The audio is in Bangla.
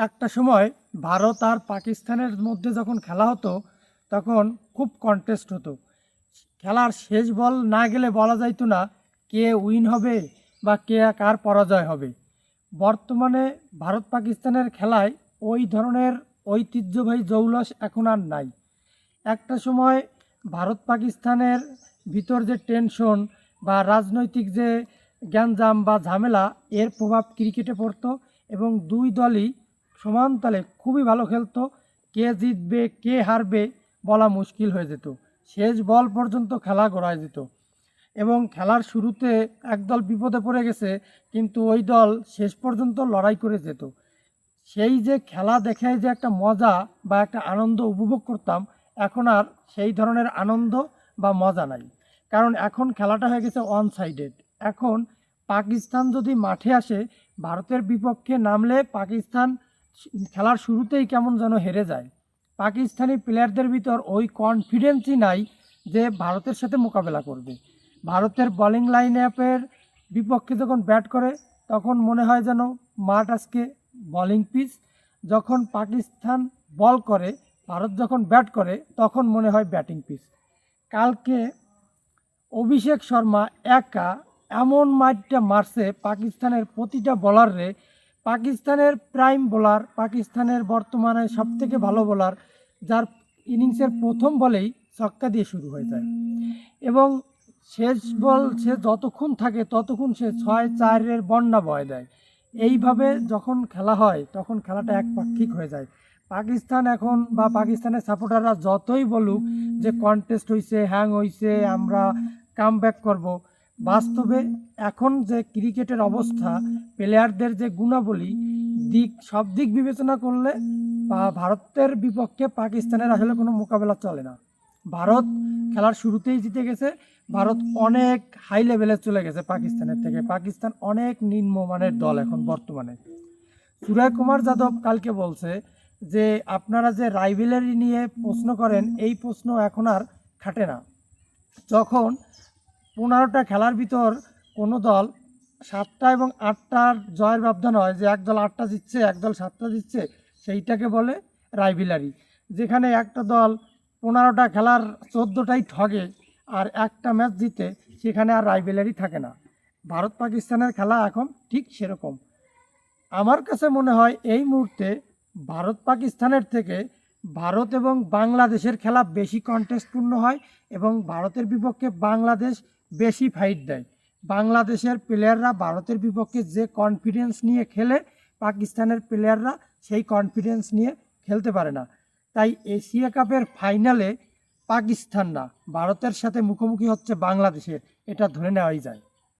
একটা সময় ভারত আর পাকিস্তানের মধ্যে যখন খেলা হতো, তখন খুব কন্টেস্ট হতো। খেলার শেষ বল না গেলে বলা যাইতো না কে উইন হবে বা কে কার পরাজয় হবে। বর্তমানে ভারত পাকিস্তানের খেলায় ওই ধরনের ঐতিহ্যবাহী জৌলস এখন আর নাই। একটা সময় ভারত পাকিস্তানের ভিতর যে টেনশন বা রাজনৈতিক যে গ্যাঞ্জাম বা ঝামেলা, এর প্রভাব ক্রিকেটে পড়তো এবং দুই দলই সমান তালে খুবই ভালো খেলতো। কে জিতবে, কে হারবে বলা মুশকিল হয়ে যেত। শেষ বল পর্যন্ত খেলা গড়ায় যেত এবং খেলার শুরুতে একদল বিপদে পড়ে গেছে, কিন্তু ওই দল শেষ পর্যন্ত লড়াই করে যেত। সেই যে খেলা দেখে যে একটা মজা বা একটা আনন্দ উপভোগ করতাম, এখন আর সেই ধরনের আনন্দ বা মজা নাই। কারণ এখন খেলাটা হয়ে গেছে ওয়ান সাইডেড এখন পাকিস্তান যদি মাঠে আসে, ভারতের বিপক্ষে নামলে পাকিস্তান খেলার শুরুতেই কেমন যেন হেরে যায়। পাকিস্তানি প্লেয়ারদের ভিতর ওই কনফিডেন্সই নাই যে ভারতের সাথে মোকাবেলা করবে। ভারতের বোলিং লাইন অ্যাপের বিপক্ষে যখন ব্যাট করে, তখন মনে হয় যেন মাঠ আজকে বোলিং পিচ যখন পাকিস্তান বল করে, ভারত যখন ব্যাট করে, তখন মনে হয় ব্যাটিং পিচ কালকে অভিষেক শর্মা একা এমন মাইটটা মারছে, পাকিস্তানের প্রতিটা বলারে পাকিস্তানের প্রাইম বোলার পাকিস্তানের বর্তমানে সবথেকে ভালো বোলার যার ইনিংসের প্রথম বলেই ছক্কা দিয়ে শুরু হয়ে যায়। এবং শেষ বল সে যতক্ষণ থাকে ততক্ষণ সে ছয় চারের বন্যা বয় দেয়। এইভাবে যখন খেলা হয়, তখন খেলাটা একপাক্ষিক হয়ে যায়। পাকিস্তান এখন বা পাকিস্তানের সাপোর্টাররা যতই বলুক যে কন্টেস্ট হইছে হ্যাং হইছে, আমরা কাম ব্যাক করব বাস্তবে এখন যে ক্রিকেটের অবস্থা প্লেয়ারদের যে গুণাবলী, দিক, সব দিক বিবেচনা করলে বা ভারতের বিপক্ষে পাকিস্তানের আসলে কোনো মোকাবেলা চলে না। ভারত খেলার শুরুতেই জিতে গেছে। ভারত অনেক হাই লেভেলে চলে গেছে পাকিস্তানের থেকে। পাকিস্তান অনেক নিম্নমানের দল এখন বর্তমানে। সুরয় কুমার যাদব কালকে বলছে যে, আপনারা যে রাইভেলারি নিয়ে প্রশ্ন করেন, এই প্রশ্ন এখন আর খাটে না। যখন পনেরোটা খেলার ভিতর কোনো দল সাতটা এবং আটটার জয়ের ব্যবধান হয়, যে একদল আটটা জিতছে একদল সাতটা জিতছে, সেইটাকে বলে রাইভিলারি যেখানে একটা দল পনেরোটা খেলার চোদ্দোটাই ঠগে আর একটা ম্যাচ জিতে, সেখানে আর রাইভেলারি থাকে না। ভারত পাকিস্তানের খেলা এখন ঠিক সেরকম। আমার কাছে মনে হয় এই মুহূর্তে ভারত পাকিস্তানের থেকে ভারত এবং বাংলাদেশের খেলা বেশি কন্টেস্টপূর্ণ হয় এবং ভারতের বিপক্ষে বাংলাদেশ বেশি ফাইট দেয়। বাংলাদেশের প্লেয়াররা ভারতের বিপক্ষে যে কনফিডেন্স নিয়ে খেলে, পাকিস্তানের প্লেয়াররা সেই কনফিডেন্স নিয়ে খেলতে পারে না। তাই এশিয়া কাপের ফাইনালে পাকিস্তান না ভারতের সাথে মুখোমুখি হচ্ছে বাংলাদেশের। এটা ধরে নেওয়াই যায়।